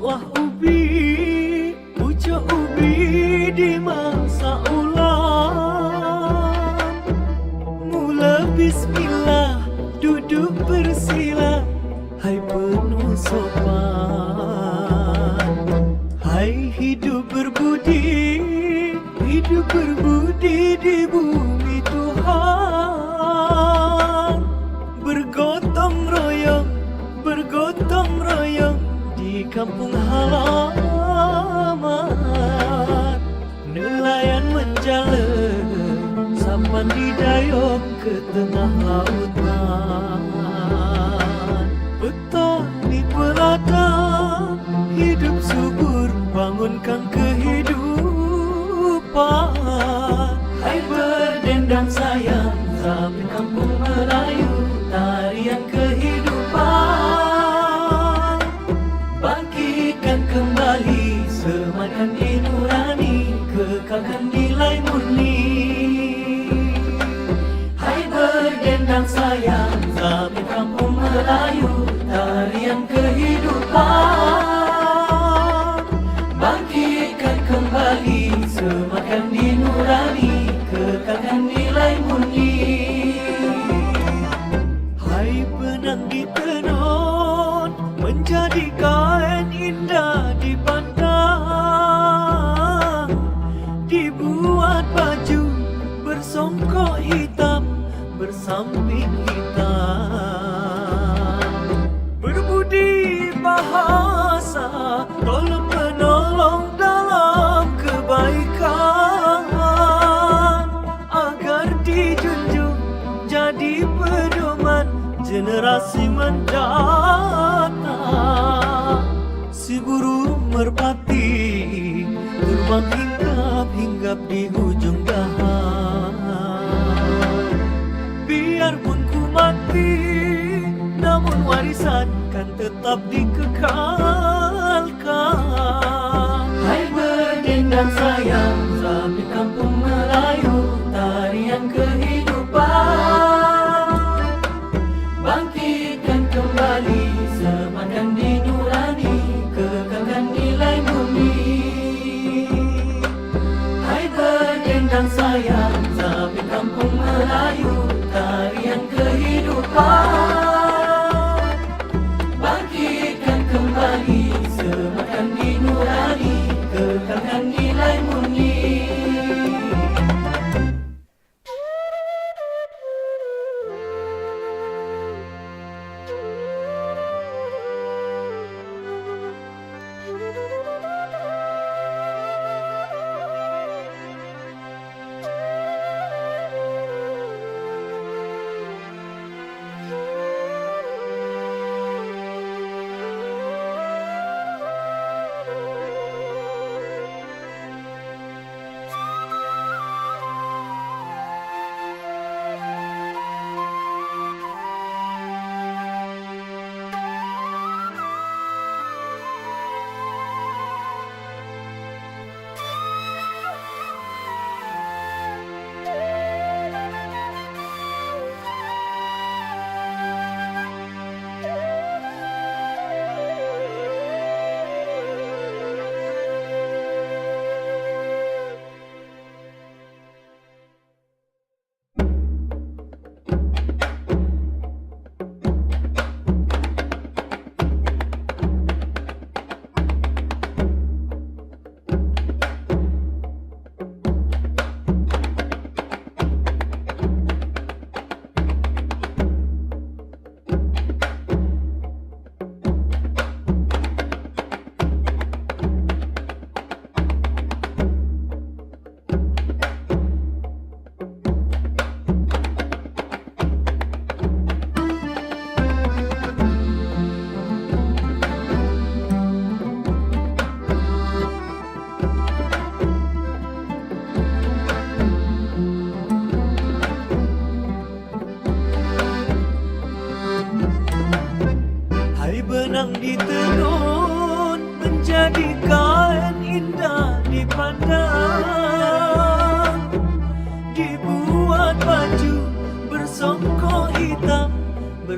buah ubi Pucuk ubi di mangsa ulam Mula bismillah duduk bersila Hai penuh sopan. Hai hidup berbudi Hidup berbudi di bumi Tuhan. di kampung halaman. Nelayan menjala Sampan didayung ke tengah lautan. Kehidupan Bangkitkan kembali Semakan di nurani Kekalkan nilai murni. Hai benang di tenun Menjadi kain indah dipandang Dibuat baju bersongkok hitam Bersamping generasi mendatang Si burung merpati terbang hinggap-hinggap di ujung dahan. Biarpun ku mati namun warisan kan tetap dikekalkan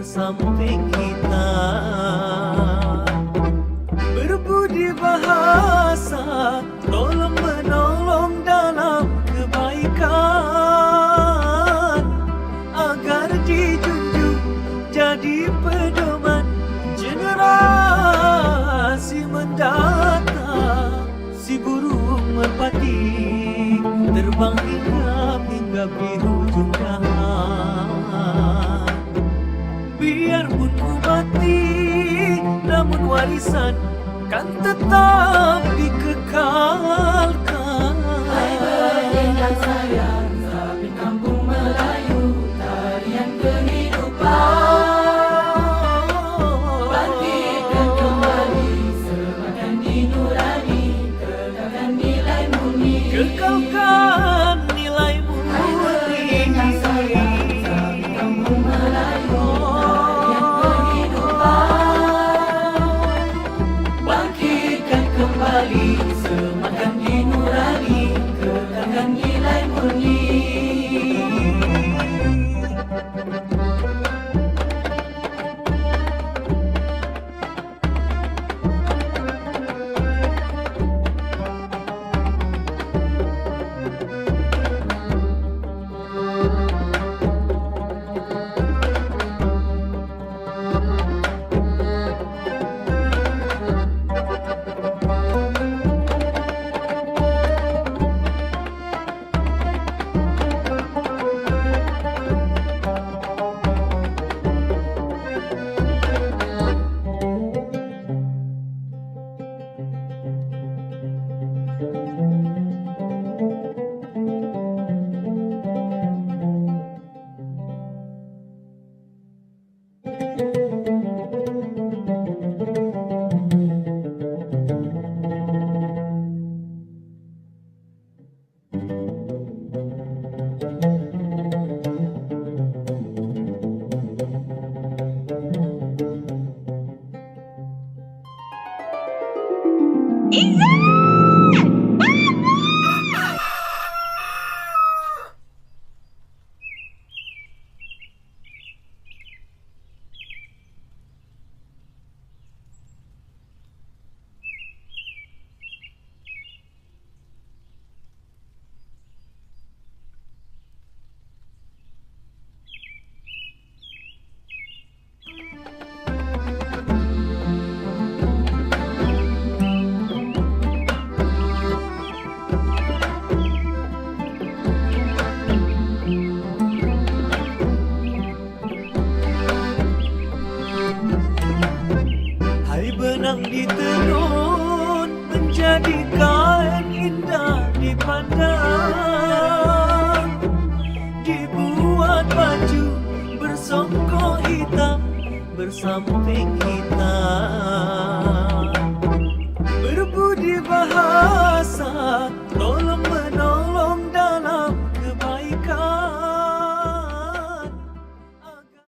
bersamping hitam Berbudi bahasa tolong menolong dalam kebaikan. Agar dijunjung jadi pedoman generasi mendatang. Si burung merpati terbang hinggap-hinggap di ujung Mati namun warisan Kan tetap dikekalkan Hai bersongkok hitam Bersamping hitam